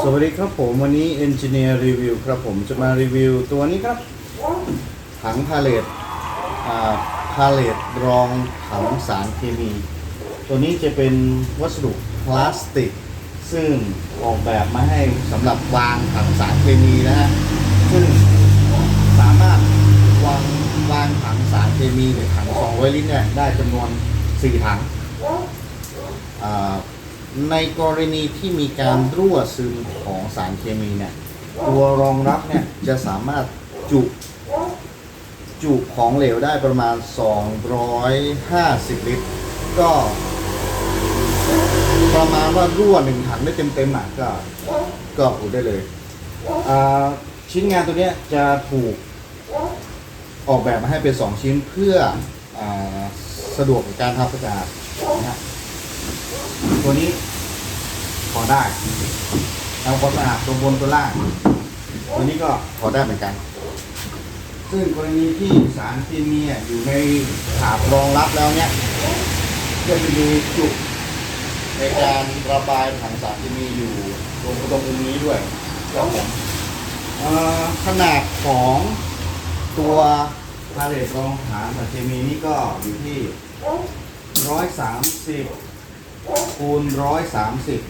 สวัสดีครับผมวันนี้ Engineer Review ครับผมจะมารีวิวตัวนี้ครับ ถังพาเลตพาเลตรองถังสารเคมี ตัวนี้จะเป็นวัสดุพลาสติก ซึ่งออกแบบมาให้สำหรับวางถังสารเคมีนะฮะซึ่งสามารถวางวางถังสารเคมีหรือถัง200ลิตรเนี่ยได้จำนวน 4 ถัง ในกรณีที่มีการรั่วซึมของสารเคมีเนี่ยตัวรองรับเนี่ยจะสามารถจุจุของเหลวได้ประมาณ 250 ลิตร ก็ประมาณว่ารั่วหนึ่งถังได้เต็มๆอะก็ก็อุดได้เลย ชิ้นงานตัวเนี้ยจะถูกออกแบบมาให้เป็น 2 ชิ้นเพื่ออสะดวกในการทำความสะอาดนะฮะ ตัวนี้ถอดได้ทำความสะอาดตัวบนตัวล่างตัวนี้ก็ถอดได้เหมือนกัน ซึ่งกรณีที่สารเคมีอะอยู่ในถาดรองรับแล้วเนี่ยก็จะมีจุดในการระบายถังสารเคมีอยู่ตรงตรงมุมนี้ด้วยครับผมขนาดของตัวพาเลตรองฐานสารเคมีนี่ก็อยู่ที่ร้อยสามสิบ คูณร้อยสามสิบ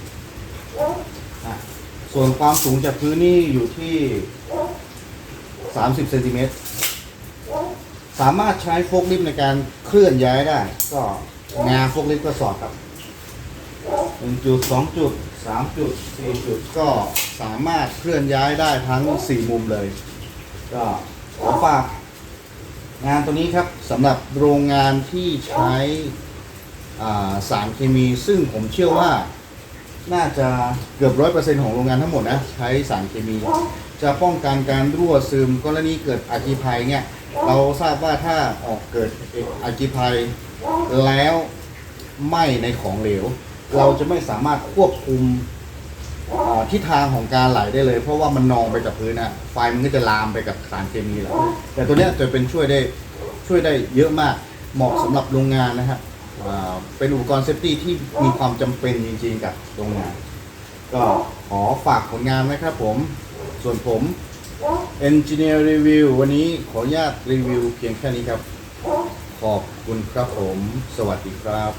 ส่วนความสูงจากพื้นนี่อยู่ที่สามสิบเซนติเมตรสามารถใช้โฟกลิฟต์ในการเคลื่อนย้ายได้ ก็งาโฟกลิฟต์ก็สอดครับหนึ่งจุดสองจุดสามจุดสี่จุดก็สามารถเคลื่อนย้ายได้ทั้งสี่มุมเลย ก็ขอฝากงานตัวนี้ครับสำหรับโรงงานที่ใช้ สารเคมี ซึ่งผมเชื่อว่าน่าจะเกือบร้อยเปอร์เซ็นต์ของโรงงานทั้งหมดนะ ใช้สารเคมี จะป้องกันการรั่วซึมกรณีเกิดอาคีภัยเนี่ยเราทราบว่าถ้าออกเกิดอาคีภัยแล้วไหม้ในของเหลว เราจะไม่สามารถควบคุมทิศทางของการไหลได้เลย เพราะว่ามันนองไปกับพื้นอะไฟมันก็จะลามไปกับสารเคมีแหล้วแต่ตัวนี้จะเป็นช่วยได้ช่วยได้เยอะมากเหมาะสำหรับโรงงานนะครับ อ่าเป็นอุปกรณ์เซฟตี้ที่มีความจำเป็นจริงๆกับโรงงาน ก็ขอฝากผลงานนะครับผม ส่วนผม Engineer Review วันนี้ขออนุญาตรีวิวเพียงแค่นี้ครับ ขอบคุณครับผม สวัสดีครับ